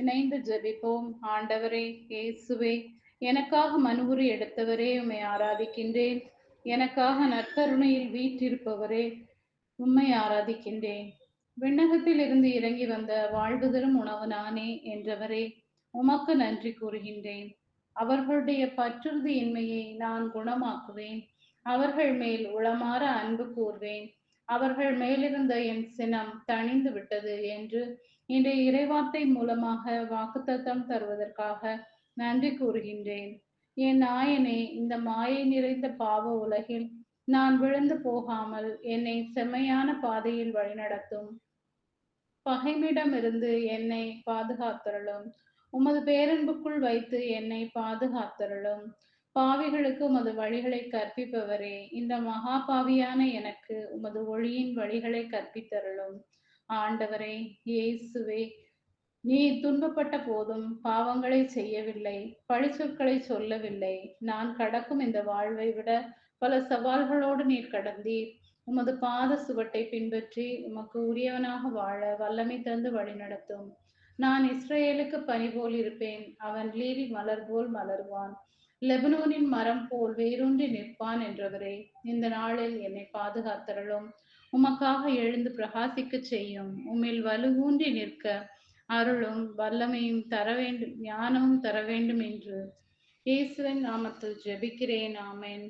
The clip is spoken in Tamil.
இணைந்து ஜெபிப்போம். ஆண்டவரே இயேசுவே எனக்காக மனுவுரி எடுத்தவரே உம்மை ஆராதிக்கின்றேன். எனக்காக நற்கருணையில் வீற்றிருப்பவரே உம்மை ஆராதிக்கின்றேன். விண்ணகத்தில் இருந்து இறங்கி வந்த வாழ்வு தரும் உணவு நானே என்றவரே உமக்கு நன்றி கூறுகின்றேன். அவர்களுடைய பற்றுறுதியின்மையை நான் குணமாக்குவேன். அவர்கள் மேல் உளமாற அன்பு கூர்வேன். அவர்கள் மேலிருந்த என் சினம் தணிந்து விட்டது என்று இன்றைய இறைவார்த்தை மூலமாக வாக்குத்தத்தம் தருவதற்காக நன்றி கூறுகின்றேன். என் நாயனே இந்த மாயை நிறைந்த பாவ உலகில் நான் விழுந்து போகாமல் என்னை செம்மையான பாதையில் வழிநடத்தும். பகைமிடமிருந்து என்னை பாதுகாத்தருளும். உமது பேரன்புக்குள் வைத்து என்னை பாதுகாத்தருளும். பாவிகளுக்கு உமது வழிகளை கற்பிப்பவரே. இந்த மகா பாவியான எனக்கு உமது ஒளியின் வழிகளை கற்பித்தருளும். ஆண்டவரே இயேசுவே நீ துன்பப்பட்ட போதும் பாவங்களை செய்யவில்லை பழிச்சொற்களை சொல்லவில்லை. நான் கடக்கும் இந்த வாழ்வை விட பல சவால்களோடு நீர் கடந்தீர். உமது பாத சுவட்டை பின்பற்றி உமக்கு உரியவனாக வாழ வல்லமை தந்து வழிநடத்தும் நான் இஸ்ரேலுக்கு பனி போல் இருப்பேன் அவன் லீலி மலர் போல் மலர்வான். லெபனோனின் மரம் போல் வேரூன்றி நிற்பான் என்றவரே இந்த நாளில் என்னை பாதுகாத்தரலும் உமக்காக எழுந்து பிரகாசிக்க செய்யும். உம்மில் வலுவூன்றி நிற்க அருளும். வல்லமையும் தர வேண்டும் ஞானமும் தர வேண்டும் என்று. இயேசுவின் நாமத்தில் ஜெபிக்கிறேன். ஆமேன்.